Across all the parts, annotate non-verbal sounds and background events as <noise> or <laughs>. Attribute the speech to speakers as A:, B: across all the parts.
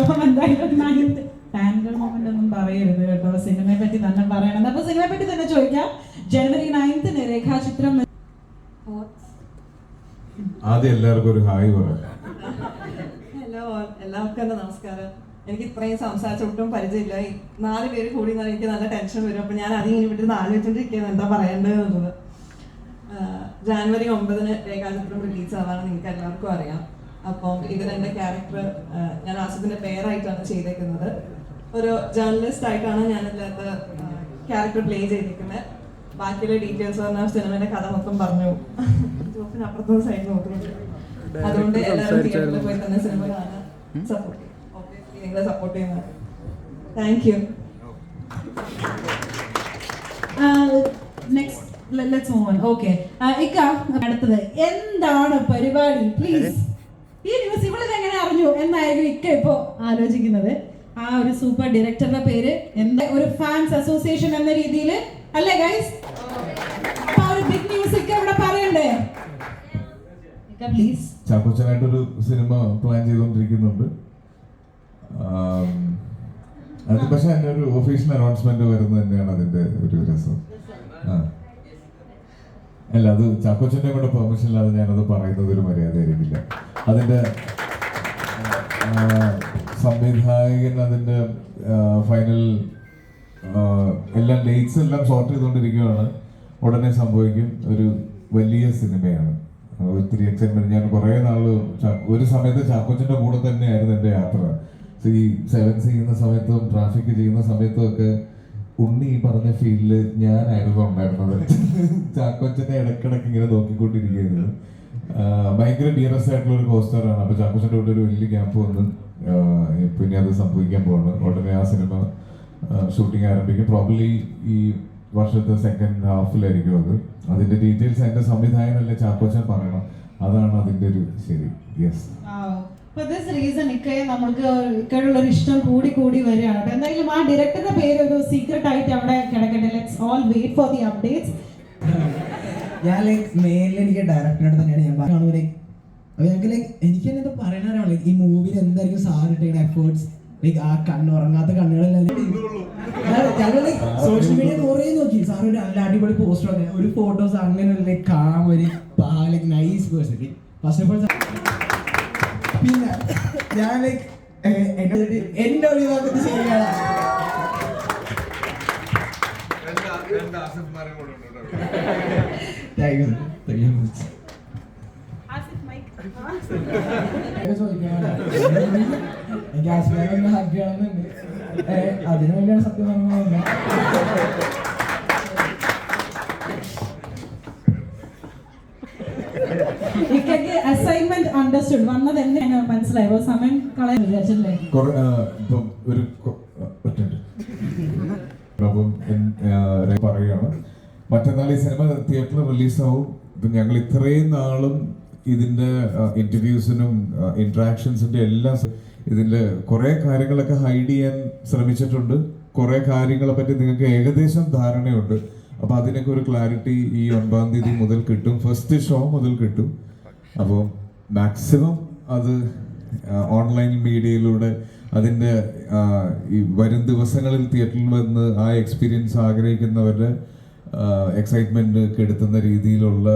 A: അപ്പം എന്തായാലും ഫാൻകൾ മൊമെന്റ് ഒന്നും പറയരുത് കേട്ടോ. സിനിമയെ പറ്റി തന്നെ പറയണം. അപ്പൊ സിനിമയെ പറ്റി തന്നെ ചോദിക്കാം. ജനുവരി നയൻത്തിന് രേഖാചിത്രം
B: ആദ്യം എല്ലാവർക്കും ഒരു ഹായ് പറയാം.
C: ഹലോ എല്ലാവർക്കും എന്റെ നമസ്കാരം? എനിക്ക് ഇത്രയും സംസാരിച്ച ഒട്ടും പരിചയമില്ല. നാല് പേര് കൂടി എനിക്ക് നല്ല ടെൻഷൻ വരും. അപ്പൊ ഞാൻ അതിങ്ങനെ വിട്ടിരുന്ന് ആലോചിച്ചോണ്ടിരിക്കുകയാണ്. എന്താ പറയേണ്ടത് എന്നുള്ളത്. ആഹ് ജാനുവരി ഒമ്പതിന് രേഖാചിത്രം റിലീസ് ആവാണ് നിങ്ങൾക്ക് എല്ലാവർക്കും അറിയാം. അപ്പം ഇതിൽ എന്റെ ക്യാരക്ടർ ഞാൻ ആസിഫിന്റെ പേരായിട്ടാണ് ചെയ്തേക്കുന്നത്. ഒരു ജേർണലിസ്റ്റ് ആയിട്ടാണ് ഞാൻ ഇതിനകത്ത് ക്യാരക്ടർ പ്ലേ ചെയ്തിരിക്കുന്നത് ബാക്കിയുള്ള ഡീറ്റെയിൽസ് പറഞ്ഞാൽ സിനിമയുടെ കഥ മൊത്തം പറഞ്ഞു. ജോഫിന് അപ്പുറത്തെ സൈഡ് നോക്കുന്നുണ്ട് അതുകൊണ്ട് എല്ലാവരും തിയേറ്ററിൽ പോയി തന്നെ സിനിമ കാണാൻ സപ്പോർട്ട് ഓബിയസ്ലി നിങ്ങളെ സപ്പോർട്ട് ചെയ്യുന്നത്. Thank you
A: next let's move on okay ഇക്ക അടുത്തത്. എന്താണ് പരിപാടി? പ്ലീസ് ഈ ന്യൂസ് ഇവളിത് എങ്ങനെ അറിഞ്ഞു എന്നായിരിക്കും ഇക്ക ഇപ്പോ ആലോചിക്കുന്നത്. ആ ഒരു സൂപ്പർ ഡയറക്ടറുടെ പേര് എന്താ? ഒരു ഫാൻസ് അസോസിയേഷൻ എന്ന രീതിയിൽ അല്ലേ ഗൈസ് അപ്പൊ ഒരു ബിഗ് ന്യൂസ് ഇക്ക ഇവിടെ പറയണ്ടേ? ഇക്ക പ്ലീസ്
B: ചാക്കോച്ചനായിട്ടൊരു സിനിമ പ്ലാൻ ചെയ്തുകൊണ്ടിരിക്കുന്നുണ്ട് അത് പക്ഷെ അതിന്റെ ഒരു ഒഫീഷ്യൽ അനൗൺസ്മെന്റ് വരുന്നത് തന്നെയാണ് അതിന്റെ ഒരു രസം. അല്ല അത് ചാക്കോച്ചന്റെ കൂടെ പെർമിഷൻ ഇല്ലാതെ ഞാനത് പറയുന്നത് ഒരു മര്യാദയായിരിക്കില്ല. അതിന്റെ സംവിധായകൻ അതിന്റെ ഫൈനൽ എല്ലാം ഡേറ്റ്സ് എല്ലാം സോർട്ട് ചെയ്തുകൊണ്ടിരിക്കുകയാണ്. ഉടനെ സംഭവിക്കും. ഒരു വലിയ സിനിമയാണ്. ഒത്തിരി എക്സൈറ്റ്മെന്റ് ഞാൻ കുറേ നാൾ ഒരു സമയത്ത് ചാക്കോച്ചന്റെ കൂടെ തന്നെയായിരുന്നു എന്റെ യാത്ര. ഈ സെവൻസ് ചെയ്യുന്ന സമയത്തും ട്രാഫിക് ചെയ്യുന്ന സമയത്തും ഒക്കെ ഉണ്ണി ഈ പറഞ്ഞ ഫീൽഡിൽ ഞാനായിരുന്നു ഉണ്ടായിരുന്നത്. ചാക്കോച്ചനെ ഇടക്കിടക്ക് ഇങ്ങനെ നോക്കിക്കൊണ്ടിരിക്കുകയായിരുന്നു. ഭയങ്കര ഡിയറസ്റ്റ് ആയിട്ടുള്ള ഒരു പോസ്റ്ററാണ് അപ്പൊ ചാക്കോച്ചന്റെ കൂടെ ഒരു വലിയ ഗ്യാപ്പ് വന്ന്. പിന്നെ അത് സംഭവിക്കാൻ പോവാണ്. ഉടനെ ആ സിനിമ ഷൂട്ടിംഗ് ആരംഭിക്കും. പ്രോബ്ലി ഈ വർഷത്തെ സെക്കൻഡ് ഹാഫിലായിരിക്കും അത്. അതിന്റെ ഡീറ്റെയിൽസ് അതിന്റെ സംവിധായകനല്ലേ ചാക്കോച്ചൻ പറയണം. അതാണ് അതിന്റെ ഒരു ശരി. യെസ്
A: For this റീസൺ ഇക്കയെ നമുക്ക് ഇക്കയുള്ള ഒരു ഇഷ്ടം കൂടി കൂടി വരികയാണ്. അപ്പൊ എന്തായാലും ആ ഡയറക്ടറുടെ പേര് ഒരു സീക്രട്ട് ആയിട്ട് അവിടെ കിടക്കട്ടെ. Let's all wait for the updates
D: ഞാൻ ലൈക്ക് മെയിനിൽ എനിക്ക് ഡയറക്ടറിനോട് തന്നെയാണ് ഞാൻ പറഞ്ഞു ലൈക്ക് ഞങ്ങൾക്ക് ലൈക്ക് എനിക്ക് തന്നെ ഇത് പറയണ ലൈക്ക് ഈ മൂവിയിൽ എന്തായിരിക്കും ഇട്ടിരിക്കുന്ന എഫേർട്സ് ലൈക്ക് ആ കണ്ണ് ഉറങ്ങാത്ത കണ്ണുകളെല്ലാം സോഷ്യൽ മീഡിയ കുറേ നോക്കി. സാർ ഒരു നല്ല അടിപൊളി പോസ്റ്റർ ഒക്കെ ഒരു ഫോട്ടോസ് അങ്ങനെ ലൈക്ക് കാം ഒരു like nice person first of all പിന്നെ ഞാൻ ലൈക്ക് എന്റെ ഭാഗത്ത് ശരിയാണ് യു താങ്ക് യു മച്ച് എനിക്ക് ആസ്മയൊന്ന് ഹാപ്പി ആവുന്നുണ്ട് അതിനു വേണ്ടിയാണ് സത്യം പറഞ്ഞത്.
A: ഇക്കയ്ക്ക് അസൈൻമെന്റ് അണ്ടർസ്റ്റുഡ് വന്നത് എന്നെ മനസ്സിലായി? അപ്പൊ സമയം കളയാൻ വിചാരിച്ചല്ലേ
B: ഒരു <laughs> പറയുകയാണ്. മറ്റന്നാൾ ഈ സിനിമ തിയേറ്ററിൽ റിലീസാവും. ഇപ്പം ഞങ്ങൾ ഇത്രയും നാളും ഇതിന്റെ ഇന്റർവ്യൂസിനും ഇൻട്രാക്ഷൻസിന്റെ എല്ലാം ഇതിന്റെ കുറേ കാര്യങ്ങളൊക്കെ ഹൈഡ് ചെയ്യാൻ ശ്രമിച്ചിട്ടുണ്ട്. കുറേ കാര്യങ്ങളെ പറ്റി നിങ്ങൾക്ക് ഏകദേശം ധാരണയുണ്ട്. അപ്പോൾ അതിനൊക്കെ ഒരു ക്ലാരിറ്റി ഈ ഒൻപതാം തീയതി മുതൽ കിട്ടും. ഫസ്റ്റ് ഷോ മുതൽ കിട്ടും. അപ്പോൾ മാക്സിമം അത് ഓൺലൈൻ മീഡിയയിലൂടെ അതിന്റെ ഈ വരും ദിവസങ്ങളിൽ തിയേറ്ററിൽ വന്ന് ആ എക്സ്പീരിയൻസ് ആഗ്രഹിക്കുന്നവരുടെ എക്സൈറ്റ്മെന്റ് കെടുത്തുന്ന രീതിയിലുള്ള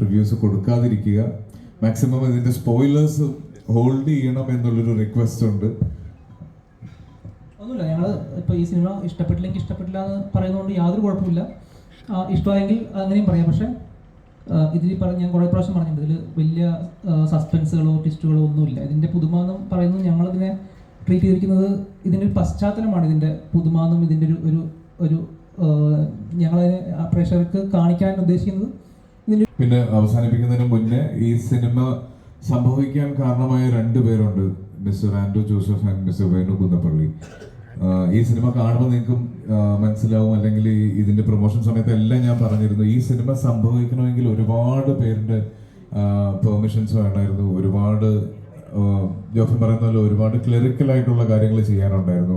B: റിവ്യൂസ് കൊടുക്കാതിരിക്കുക. മാക്സിമം ഇതിന്റെ സ്പോയിലേഴ്സ് ഹോൾഡ് ചെയ്യണം എന്നുള്ളൊരു റിക്വസ്റ്റ് ഉണ്ട്.
E: ഒന്നുമില്ല ഞങ്ങൾ ഇപ്പോൾ ഈ സിനിമ ഇഷ്ടപ്പെട്ടില്ലെങ്കിൽ ഇഷ്ടപ്പെട്ടില്ല എന്ന് പറയുന്നതുകൊണ്ട് യാതൊരു കുഴപ്പമില്ല ഇഷ്ടമായെങ്കിൽ അങ്ങനെയും പറയാം. പക്ഷേ ഇതിൽ പറഞ്ഞ ഞാൻ കുറേ പ്രാവശ്യം പറഞ്ഞിട്ടുണ്ട്. ഇതിൽ വലിയ സസ്പെൻസുകളോ ട്വിസ്റ്റുകളോ ഒന്നുമില്ല. ഇതിന്റെ പുതുമ എന്ന് പറയുന്നത് ഞങ്ങളതിനെ ട്രീറ്റ് ചെയ്തിരിക്കുന്നത് ഇതിന്റെ ഒരു പശ്ചാത്തലമാണ്. ഇതിന്റെ പുതുമ എന്നും ഇതിന്റെ ഒരു ഒരു ഞങ്ങളതിനെ പ്രേക്ഷകർക്ക് കാണിക്കാൻ ഉദ്ദേശിക്കുന്നത്
B: പിന്നെ അവസാനിപ്പിക്കുന്നതിന് മുന്നേ ഈ സിനിമ സംഭവിക്കാൻ കാരണമായ രണ്ട് പേരുണ്ട്. Mister Andrew Joseph and mister Venu Kunnappally. ഈ സിനിമ കാണുമ്പോൾ നിങ്ങൾക്കും മനസ്സിലാവും. അല്ലെങ്കിൽ ഇതിന്റെ പ്രൊമോഷൻ സമയത്ത് എല്ലാം ഞാൻ പറഞ്ഞിരുന്നു. ഈ സിനിമ സംഭവിക്കണമെങ്കിൽ ഒരുപാട് പേരുടെ പെർമിഷൻസ് വേണമായിരുന്നു. ഒരുപാട് ജോഫിൻ പറയുന്ന പോലെ ഒരുപാട് ക്ലറിക്കൽ ആയിട്ടുള്ള കാര്യങ്ങൾ ചെയ്യാനുണ്ടായിരുന്നു.